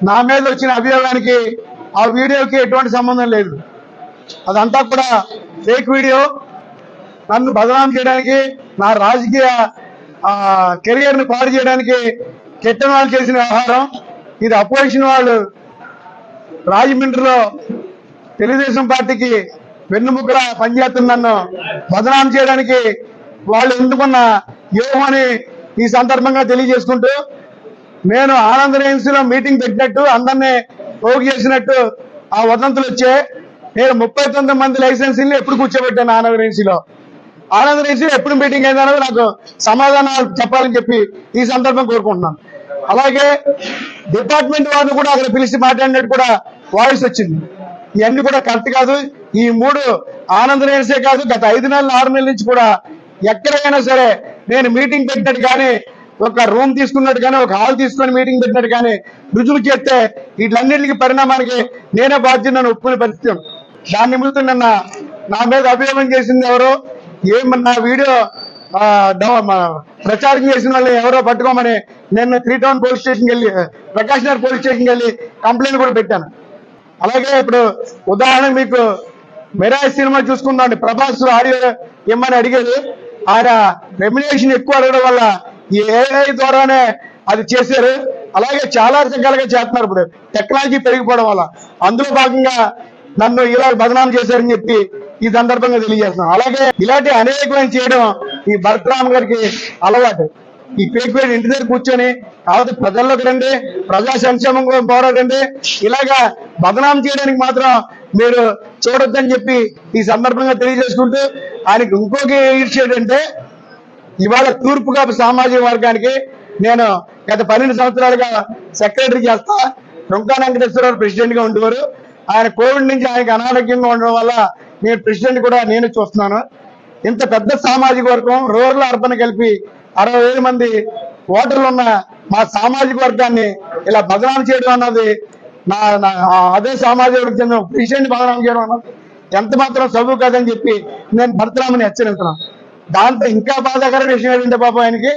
నా మీద వచ్చిన అభియోగానికి ఆ వీడియోకి ఎటువంటి సంబంధం లేదు. అదంతా కూడా ఫేక్ వీడియో. నన్ను బదనాం చేయడానికి నా రాజకీయ కెరియర్ని పాడు చేయడానికి కెట్టన వాళ్ళు చేసిన వ్యవహారం ఇది అపోజిషన్ వాళ్ళు రాజమండ్రిలో తెలుగుదేశం పార్టీకి వెన్నుముక్కలా పనిచేస్తున్న నన్ను బదనాం చేయడానికి వాళ్ళు ఎందుకున్న వ్యూహం ఈ సందర్భంగా తెలియజేసుకుంటూ నేను ఆనంద లో మీటింగ్ పెట్టినట్టు అందరినీ పోగు చేసినట్టు ఆ వదంతులు వచ్చే నేను ముప్పై తొమ్మిది మంది లైసెన్సీలు ఎప్పుడు కూర్చోబెట్టాను ఆనంద లో. ఆనంద లో ఎప్పుడు మీటింగ్ అయిందన్నది నాకు సమాధానాలు చెప్పాలని చెప్పి ఈ సందర్భం కోరుకుంటున్నాను. అలాగే డిపార్ట్మెంట్ వారిని కూడా అక్కడ పిలిచి మాట్లాడినట్టు కూడా వాయిస్ వచ్చింది. ఇవన్నీ కూడా కరెక్ట్ కాదు. ఈ మూడు ఆనంద రేణసే కాదు గత ఐదు నెలలు ఆరు నెలల నుంచి కూడా ఎక్కడైనా సరే నేను మీటింగ్ పెట్టినట్టు కానీ ఒక రూమ్ తీసుకున్నట్టు కానీ ఒక హాల్ తీసుకొని మీటింగ్ పెట్టినట్టు కానీ రుజువు చేస్తే వీటన్నిటికి పరిణామానికి నేనే బాధ్యతను ఒప్పుకునే పరిస్థితి. దాన్ని ముందు నిన్న నా మీద అభియోగం చేసింది ఎవరో ఏమన్నా వీడియో ప్రచారం చేసిన వాళ్ళు ఎవరో పట్టుకోమని నేను త్రీ టౌన్ పోలీస్ స్టేషన్కి వెళ్ళి ప్రకాష్ నగర్ పోలీస్ స్టేషన్కి వెళ్ళి కంప్లైంట్ కూడా పెట్టాను. అలాగే ఇప్పుడు ఉదాహరణ మీకు మెరాజ్ సినిమా చూసుకుందాం ప్రభాస్ ఆడియో ఏమని అడిగారు ఆయన రెమ్యునేషన్ ఎక్కువ అడగడం వల్ల ఏఐ ద్వారానే అది చేశారు. అలాగే చాలా రకాలుగా చేస్తున్నారు ఇప్పుడు. టెక్నాలజీ పెరిగిపోవడం వల్ల. అందులో భాగంగా నన్ను ఇలా బదనాం చేశారని చెప్పి ఈ సందర్భంగా తెలియజేస్తున్నాం అలాగే ఇలాంటి అనేకమైన చేయడం ఈ భరతరామ్ గారికి అలవాటు. ఈ పేక్ వేడి ఇంటి దగ్గర కూర్చొని కాబట్టి ప్రజల్లోకి రండి ప్రజా సంక్షేమం కోసం పోరాడండి. ఇలాగా బదనాం చేయడానికి మాత్రం మీరు చూడొద్దని చెప్పి ఈ సందర్భంగా తెలియజేసుకుంటూ ఆయనకి ఇంకొక ఈడ్చి ఏంటంటే ఇవాళ తూర్పు కాపు సామాజిక వర్గానికి నేను గత పన్నెండు సంవత్సరాలుగా సెక్రటరీ చేస్తా. రుంకా వెంకటేశ్వరరావు ప్రెసిడెంట్గా ఉండేవారు. ఆయన కోవిడ్ నుంచి ఆయనకి అనారోగ్యంగా ఉండడం వల్ల నేను ప్రెసిడెంట్ కూడా నేను చూస్తున్నాను. ఇంత పెద్ద సామాజిక వర్గం రూరల్ అర్బన్ కలిపి అరవై వేల మంది ఓటర్లు ఉన్న మా సామాజిక వర్గాన్ని ఇలా బదనాం చేయడం అన్నది నా నా- అదే సామాజిక వర్గం చెందిన ప్రెసిడెంట్ బదనాం చేయడం అన్నది ఎంత మాత్రం చదువు కాదని చెప్పి నేను భర్తరామని హెచ్చరిస్తున్నాను దాంతో ఇంకా బాధాకర విషయం ఏంటంటే పాపం ఆయనకి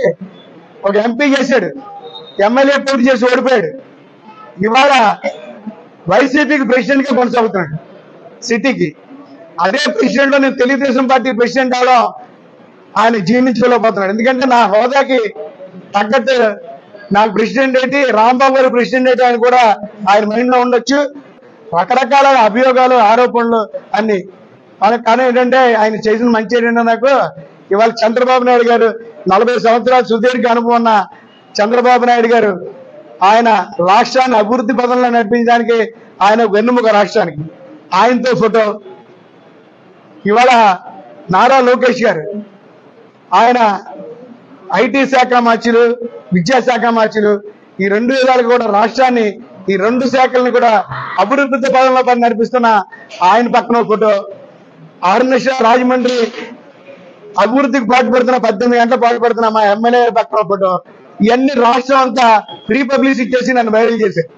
ఒక ఎంపీ చేశాడు. ఎమ్మెల్యే పోటీ చేసి ఓడిపోయాడు. ఇవాళ వైసీపీకి ప్రెసిడెంట్గా కొనసాగుతున్నాడు. సిటీకి. అదే ప్రెసిడెంట్లో నేను తెలుగుదేశం పార్టీ ప్రెసిడెంట్ అవడం ఆయన జీర్ణించుకోలేకపోతున్నాడు. ఎందుకంటే నా హోదాకి తగ్గట్టు నాకు ప్రెసిడెంట్ ఏంటి రాంబాబు గారు ప్రెసిడెంట్ ఏంటి అని కూడా ఆయన మైండ్లో ఉండొచ్చు. రకరకాల అభియోగాలు ఆరోపణలు అన్ని. కానీ ఏంటంటే ఆయన చేసిన మంచి ఏంటంటే నాకు ఇవాళ చంద్రబాబు నాయుడు గారు నలభై సంవత్సరాల సుదీర్ఘ అనుభవం ఉన్న చంద్రబాబు నాయుడు గారు ఆయన రాష్ట్రాన్ని అభివృద్ధి పదంలో నడిపించడానికి ఆయన వెన్నుముక రాష్ట్రానికి. ఆయనతో ఫోటో. ఇవాళ నారా లోకేష్ గారు ఆయన ఐటీ శాఖ మార్చులు విద్యాశాఖ మార్చులు ఈ రెండు విధాలు కూడా రాష్ట్రాన్ని ఈ రెండు శాఖలను కూడా అభివృద్ధి పదంలో పని నడిపిస్తున్న ఆయన పక్కన ఫోటో. ఆరునిష రాజమండ్రి అభివృద్ధికి పాటుపడుతున్న పద్దెనిమిది గంటలు పాటుపడుతున్న మా ఎమ్మెల్యే పక్కన ఇవన్నీ రాష్ట్రం అంతా ఫ్రీ పబ్లిసిటీ చేసి నన్ను వైరల్ చేశారు.